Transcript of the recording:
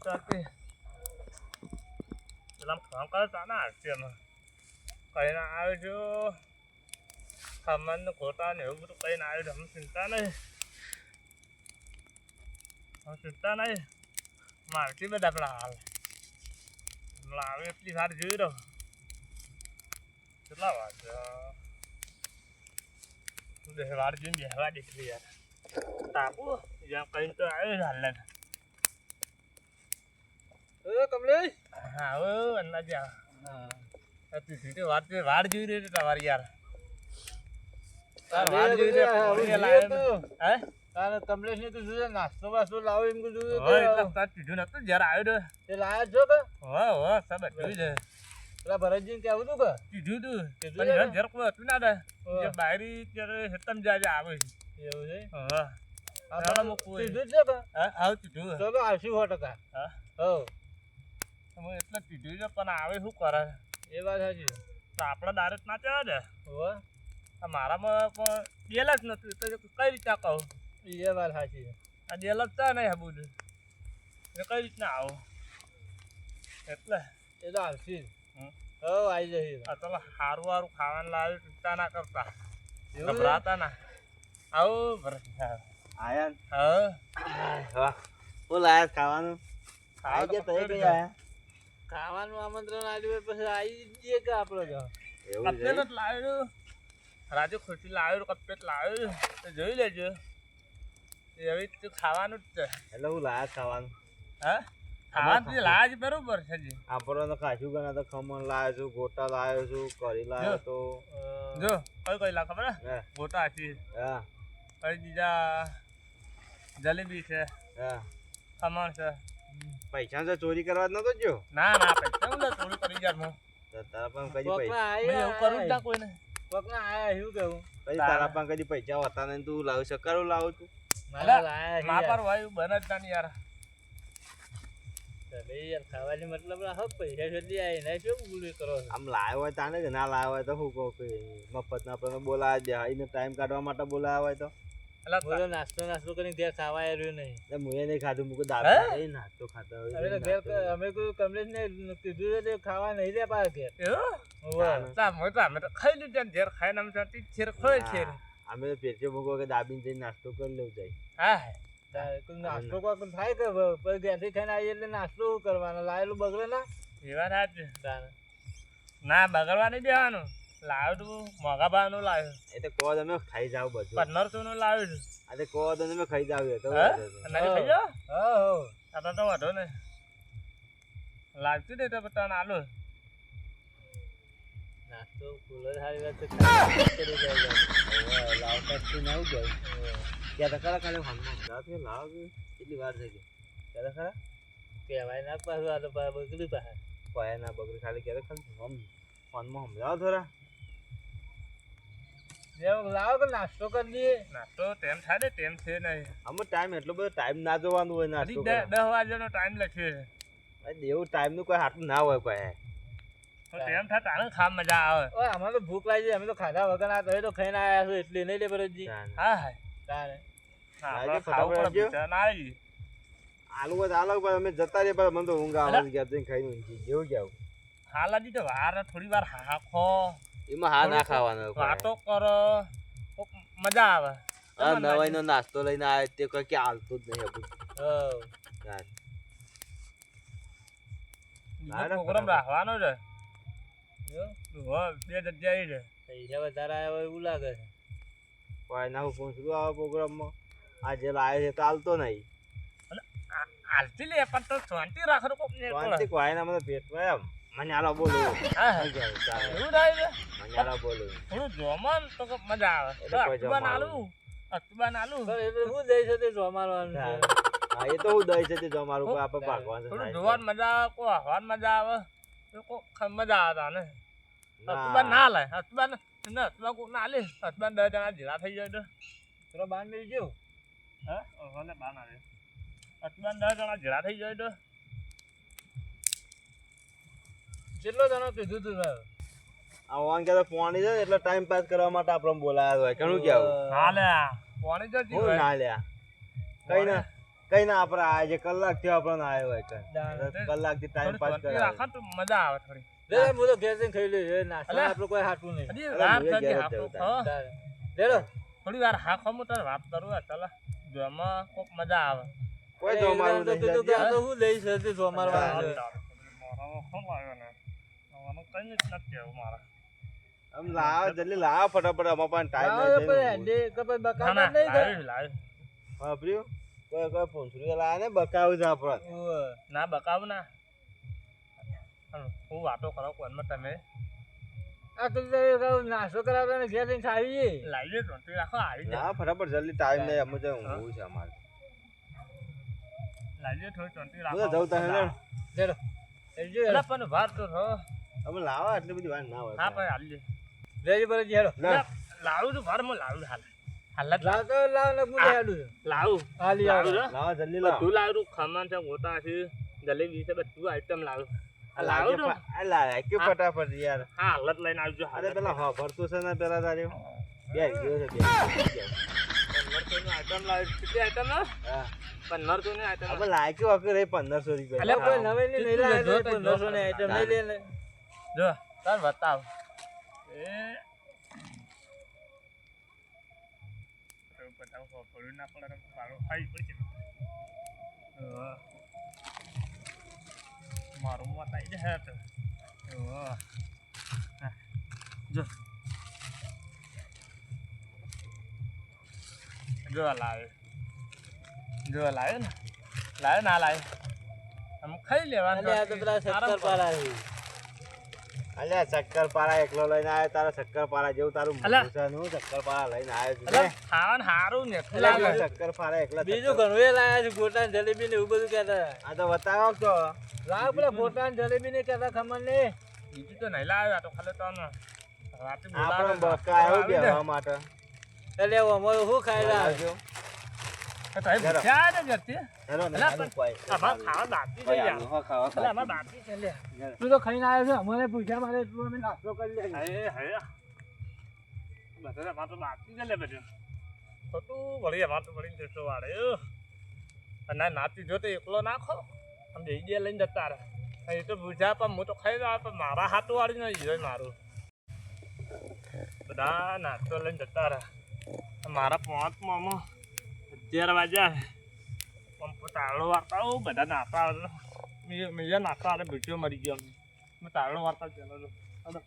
ચાલતી પેલા ફોન કરે તા ના હાલતી અમે કહીને આવ્યો છો સામાન ખોટા ને એવું બધું કહીને આવ્યો છે ચિંતા નહીં હવે ચિંતા નહીં મારતી બધા પેલા હાલ હમણાં આવે એટલી સારી જોઈ રહ્યો કેટલા વાગ્યા બે વાર જોઈને બેહવા દીકરી યાર તાપુ જ્યાં કઈ તો આવ્યો હાલ ને એ કમલેશ? હા હવે અંદાજે આ તું સીધે વાત છે વાડ જોઈ રહી તમારી યાર. વાડ જોઈ રહી છે, કોળીએ લાવ્યો ને. હે? તારે કમલેશ ને તું જોજે નાસ્તો વાસ્તો લાવો એમ કીધું હોય એટલે તાર કીધું નતું જ્યારે આવ્યો તે. લાયા છો કે? હો હો સબ જોઈ છે. પેલા ભરતજીને કેવું હતું કે? કીધું તું. કીધું પણ? કોઈ હતું ના જે બાયરી ત્યારે હેતમ જાજે આવે છે. એવું છે? હા. કીધું છે કે? હા આવું કીધું ચલો આવશું સો ટકા હા. હો હું એટલે પીધું છે પણ આવે શું કરે? એ વાત સાચી તો આપણે ડાયરેક્ટ ના ચાલે છે? હવે. મારામાં પણ ડેલ જ નથી. તો કઈ રીતના કહું? એ વાત સાચી આ ડેલ જ છે નહીં હબુ એ કઈ રીતના આવું? એટલે? એ તો આવશે. હો આવી જશે આ તમે સારું સારું ખાવાનું લાવ્યું ચિંતા ના કરતા. છે? ગભરાતા ના. આવો ભરત આયા હા. બોલ આયા ખાવાનું? ખાવા ગયા તો ગયા તઈ પકડી કઈ આયા ખાવાનું આમંત્રણ આવ્યું હોય પછી આવી જઈએ કે આપણે તો? જ લાવ્યું રાજુ ખુરશી લાવ્યું કપેટ લાવ્યું તો. જોઈ લેજો. એવી તો ખાવાનું જ છે. એટલે હું લાયા ખાવાનું? હા? ખાવાનું જે લાવ્યા છે બરોબર છે જી આપણો તો ખાશું ગણા તો ખમણ લાવ્યો છું ગોટા લાવ્યો છું કરી લાવ્યો તો જો કઈ કઈ લા ખબર ગોટા છે હા. પછી બીજા જલેબી છે હા. ખમણ છે. પૈસા તો ચોરી કરવા જ નતો જો ના ના પૈસા હું થોડું કરી યાર મો તારા પણ કદી પૈસા મેં એવું કરું જ ના કોઈને. કોકના આયા એવું કેવું પછી તારા પણ કદી પૈસા હતા નહીં તું લાવ શકારું લાવું તું મા યાર. પર વાયુ બને જ ના ને યાર. યાર ખાવાની મતલબ હક પૈસા આવી ને શું ગુલી કરો આમ લાવ્યો હોય તાને જ ના લાવ્યો હોય તો શું કહું કે મફત ના આપણને બોલાવા દે એને ટાઈમ કાઢવા માટે બોલાવ્યા હોય તો. એટલે બોલો નાસ્તો નાસ્તો કરીને ઘેર ખાવા આવ્યું નહીં. એટલે મુએ નહીં ખાધું મૂકું દાળ એ નાસ્તો ખાતા હોય હવે ઘેર અમે કોઈ કમલેશ ને કીધું છે તે ખાવા નહીં દે પાછા ઘેર. એવું હોવે. અમે તો ખાઈ લીધા ને ઘેર ખાઈને અમે તો ટીચર ખોય છે અમે તો પેટે મૂકો કે દાબીને જઈને નાસ્તો કરી લેવું જાય. હા નાસ્તો કોઈ થાય કે ઘેરથી ખાઈને આવીએ એટલે નાસ્તો શું કરવાનો? લાયેલું બગડે ના? એવા સાચી. ના બગડવા નહીં દેવાનું. લાવ્યું તું? લાવ્યું. એ તો કહો તમે ખાઈ જાવ બધું. પંદરસો નું લાવ્યું તું આ તો કહો તો તમે ખાઈ જાવ એ તો વાંધો નહીં. ખાઈ જાઓ? હો હો. આ તો વાંધો ને. લાગતું ને તો બતાવ આલો. નાસ્તો કુલર વાત છે. હવે લાવતા જ છે આવું જાય. ક્યાં તો ખરા ખાલી ફોનમાં જાઓ કે લાવ કે? કેટલી વાર થઈ ગઈ? ક્યાં તો ખરા? કહેવાય ના પાછું આ તો પા- બગડ્યું પાછા. ના બગડી ખાલી ક્યાં ખાલી ફોન ફોનમાં સમજાવો થોડા. લાવો કે નાસ્તો કરી દઈએ નાસ્તો ટાઈમ થાય ને ટાઈમ છે નહીં. આમ ટાઈમ એટલો બધો ટાઈમ ના જોવાનું હોય નાસ્તો દસ વાગ્યાનો ટાઈમ લખ્યો એવું ટાઈમનું કોઈ હાટું ના હોય કોઈ તો ટેમ થાય તારે ખા મજા આવે. ઓય અમારે તો ભૂખ લાગી જાય અમે તો ખાધા વગર આ તમે તો ખાઈને આવ્યા છો એટલે નહીં લે ભરતજી. હા હા. તારે. ના આલુ આલો પણ અમે જતા રહીએ પણ મને તો ઊંઘ આવે ગયા જઈને ખાઈને ઊંઘી. જેવું ગયા હાલ હજી તો વાર થોડી વાર હાખો એમાં હા ના ખાવાનો વાતો કરો મજા આવે. આ નવાઈ નો નાસ્તો લઈને આવે તે કોઈ કે હાલતું જ નહીં આપણું પ્રોગ્રામ રાખવાનો છે. બે જગ્યાએ છે. પૈસા વધારે આવ્યા એવું લાગે છે. કોઈ ના હું શું આવે પ્રોગ્રામમાં. આ જે લાવે છે તો હાલતો નહીં. હાલતી લે પણ તો શાંતિ રાખો શાંતિ કોઈ ના મને પેટમાં એમ. મને આલો બોલો. હા. હા. એવું થાય છે? મને આલો બોલો. થોડું જોમન તો મજા આવે. જમવાનું. આલુ. અખબાર આલુ. પણ એ તો શું દઈ છે તે જોમારવાનું છે? હા. એ તો હું દઈ છે તે જો મારું કોઈ આપણે ભાગવાનું થોડું થાય જોવાની મજા આવે કોઈ હવાની મજા આવે. તો કોક ખ- મજા આવે તાને. ના. અખબાર ના લે અખબાર ના અખબાર કોઈ ના લે અખબાર દસ જણા જેલા થઈ જાય તો. પેલો બાર મિનિટ જેવું હે? ઓને બા ના દસ જણા જેલા થઈ જાય તો. કેટલો જણો કીધું તું સાહેબ આ વાન કે પોણી છે એટલે ટાઈમ પાસ કરવા માટે આપણે બોલાયા હોય. ઘણું કે આવું? હાલ્યા પોણી જો હું ના લ્યા કઈ ના કઈ ના આપણે આજે કલાકથી આપણે આવ્યો હોય કલાકથી ટાઈમ પાસ કરે આખા તો મજા આવે થોડી. રે હું તો ઘેર જઈને ખાઈ લઈશ એ નાસ્તો. આપણું કોઈ હાટું નહીં. મુએ થતી. તારે. લેડો. થોડી વાર હાખો હું તારે વાત કરું ચાલો. જો કોક મજા આવે. કોઈ તો નહીં તો તો હું લઈ છે. લાવ્યો ને આવાનું કંઈ નથી આમ લાવો જલ્દી લાવો ફટાફટ અમારા પાસે ટાઈમ લાવો તો પછી નહીં હેંડી કે પછી ના બકાતા ના જ નહીં થાય. લાવ્યું લાવ્યું. કોઈ કોઈ પૂંછડું લાવે ને બકાવું છે આપણે. ના બકાવ ના. હું વાતો કરો કોનમાં તમે? આ તો નાસ્તો કરાવે ને ઘેર જઈને ખાઈએ. લાવી દો રાખો આવી જાય. ના ફટાફટ જલ્દી ટાઈમ નહીં અમે તો ઊંઘવું છે અમારે. લાવી દો થોડી હું રાખો. જવું તને જો પણ વાર તો થો અમે લાવો એટલી બધી વાર ના હોય હા પણ હાલ લેજી પર હેડો ના. લાવું છું ભાર હું લાવું હાલ. હાલ લાવ. તો લાવ ને હું લઈ લાવું. હાલી. લાવું છું. જલ્દી લાવ. તું લાવું. ખમણ છે ગોટા છે જલેબી છે બધું આઈટમ લાવું. આ લાવું લાવે. કે ફટાફટ યાર. હા હાલત લઈને આવજો હાલ અરે પેલા હા ભરતું છે ને પેલા તારે. બે ગયો છે આઈટમ લાવી. કેટલી આઈટમ લાવ હા. આઈટમ પંદરસો રૂપિયા. અલ્યા, કોઈ નવી ની નહીં લાવે જો તો તો પંદરસો ની આઈટમ નહીં લે ને. જો તાર બતાવ એ બતાવ પડ્યું ના પડે તો સારું ખાઈ પડશે હા. મારું મત આવી જાય તો હા. હા. જો જો આ લાવે જો આ લાવે ને લાવે ના લાવે આમ ખાઈ લેવાનું અલ્યા આ તો પેલા શક્કર પારા છે. અલ્યા શક્કરપારા એકલો લઈને આવ્યો તારા શક્કરપારા જેવું તારું હું શક્કરપારા લઈને આવ્યો છું ખાવાનું સારું ને અલ્યા, લાગે. શક્કર એકલા બીજું ઘણું એ લાયા છે ગોટાન જલેબી ને એવું બધું કહેતા. આ તો બતાવો તો લાવ પેલા ગોટાન જલેબી ને કહેતા ખમણ ને બીજું તો નહીં લાવ્યા તો ખાલી તો રાતે આપણે બકા આવ્યો આવી બેહવા માટે. એટલે અમારું શું ખાઈ રહ્યા આવજો. તો ને ને. અમારે અમારે. તું ખાઈને આવ્યો છે અમને પૂછ્યા મારે તું અમે નાસ્તો કરી લે તો બાકી લે બધું. ખોટું વળી અમાર તો વળી જશો વાળે. અને નાતી જો તો એકલો નાખો. આમ બે બે લઈને જતા રહે. એ તો પૂછ્યા પણ હું તો ખાઈ રહ્યો પણ મારા હાથું વાળી નહીં જોઈ મારું. બધા નાસ્તો લઈને જતા રહે. મારા પાંચમાં અગિયાર વાગ્યા. પણ તારડો વાર્તા આવું બધા નાતા મેં નાતા અને ભીટીઓ મરી ગયો. મેં તારડો વાર્તા ચાલો.